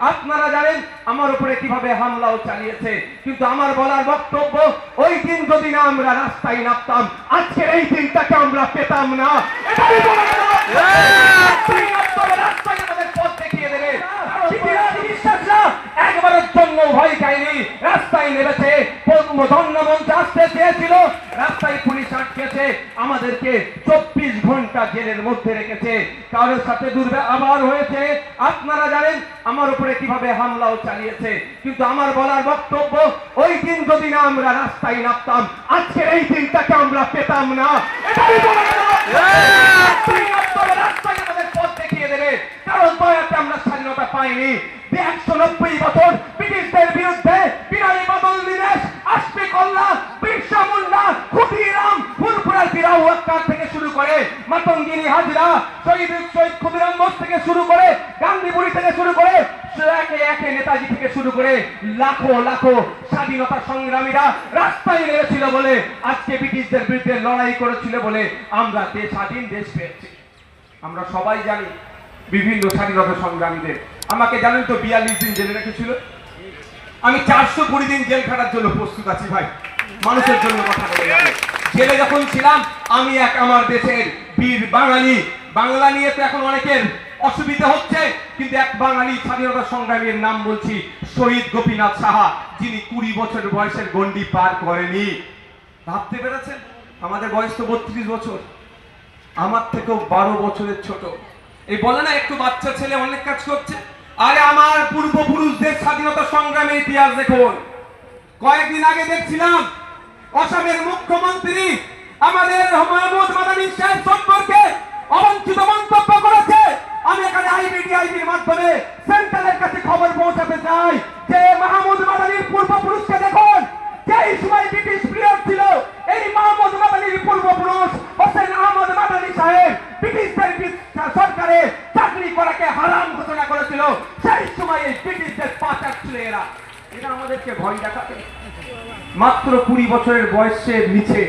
আপনারা জানেন আমার উপরে কীভাবে হামলাও চালিয়েছে কিন্তু আমার বলার বক্তব্য ওই দিন যদি না আমরা রাস্তায় নামতাম আজকের এই দিনটাকে আমরা পেতাম না। রাস্তায় একবারের জন্য ভয় নেমেছে আসতে চেয়েছিল পুলিশ আটকেছে আমাদেরকে ঘণ্টা জেলের মধ্যে রেখেছে। কারোর সাথে দুর্ব্যবহার হয়েছে। আপনারা জানেন আমার উপরে কীভাবে হামলাও চালিয়েছে। কিন্তু আমার বলার বক্তব্য ওই দিন যদি না আমরা রাস্তায় নামতাম আজকের এই দিনটাকে আমরা পেতাম না। রাস্তায় আমাদের পথ দেখিয়ে দেবে। কারণ দয়াতে আমরা স্বাধীনতা পাইনি। একশো নব্বই বছর ব্রিটিশদের বিরুদ্ধে বিনয়ী বদল দিনেশ আশফি কল্লা বিরসা মুন্ডা ক্ষুদিরাম ফুলপুরার বিরাউ থেকে শুরু করে মাতঙ্গিনী হাজরা, শহীদ শহীদ ক্ষুদিরাম বোস থেকে শুরু করে গান্ধীপুরি থেকে শুরু করে একে একে নেতাজি থেকে শুরু করে লাখো লাখো স্বাধীনতা সংগ্রামীরা রাস্তায় নেমেছিল বলে আজকে ব্রিটিশদের বিরুদ্ধে লড়াই করেছিল বলে আমরা দেশ স্বাধীন দেশ পেয়েছি। আমরা সবাই জানি বিভিন্ন স্বাধীনতা সংগ্রামীদের। আমাকে জানেন তো বিয়াল্লিশ দিন জেলে রেখেছিল। আমি চারশো কুড়ি দিন জেল খাটার জন্য প্রস্তুত আছি ভাই। মানুষের জন্য কথা বলে জেলে যখন ছিলাম, আমি এক আমার দেশের বীর বাঙালি। বাংলা নিয়ে তো এখন অনেকের অসুবিধা হচ্ছে, কিন্তু এক বাঙালি স্বাধীনতা সংগ্রামীর নাম বলছি শহীদ গোপীনাথ সাহা, যিনি কুড়ি বছর বয়সের গন্ডি পার করেনি। ভাবতে পেরেছেন? আমাদের বয়স তো বত্রিশ বছর। আমার থেকেও বারো বছরের ছোট। এই বলে না, একটু বাচ্চা ছেলে অনেক কাজ করছে। আরে আমার পূর্বপুরুষদের স্বাধীনতা সংগ্রামের ইতিহাস দেখুন। কয়েকদিন আগে দেখছিলাম অসমের মুখ্যমন্ত্রী আমাদের মোহাম্মদ মাদানী সাহেব সম্পর্কে অবাঞ্ছিত মন্তব্য করেছে। আমি এখানে আইবিডি আইবির মাধ্যমে সেন্ট্রালের কাছে খবর পৌঁছাতে চাই যে মাহমুদ মাদানীর পূর্বপুরুষকে দেখুন। যেই সময় ব্রিটিশ পিরিয়ড ছিল, এই মাহমুদ মাদানীর পূর্বপুরুষ হোসেন আহমদ মাদানী সাহেব ব্রিটিশদের সরকারে চাকরি করাকে হারাম ঘোষণা করেছিল। সেই সময় এই ব্রিটিশদের পাচার ছিল এরা। মাত্র কুড়ি বছরের বয়সের নিচে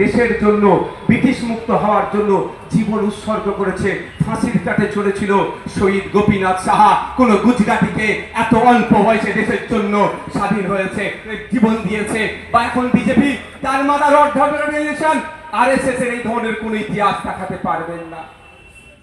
দেশের জন্য, ব্রিটিশ মুক্ত হওয়ার জন্য জীবন উৎসর্গ করেছে, ফাঁসির কাটে চলেছিল শহীদ গোপীনাথ সাহা। কোন গুজরাটিকে এত অল্প বয়সে দেশের জন্য স্বাধীন হয়েছে জীবন দিয়েছে, বা এখন বিজেপি, তার mother organisation R S S এর এই ধরনের কোন ইতিহাস দেখাতে পারবেন না।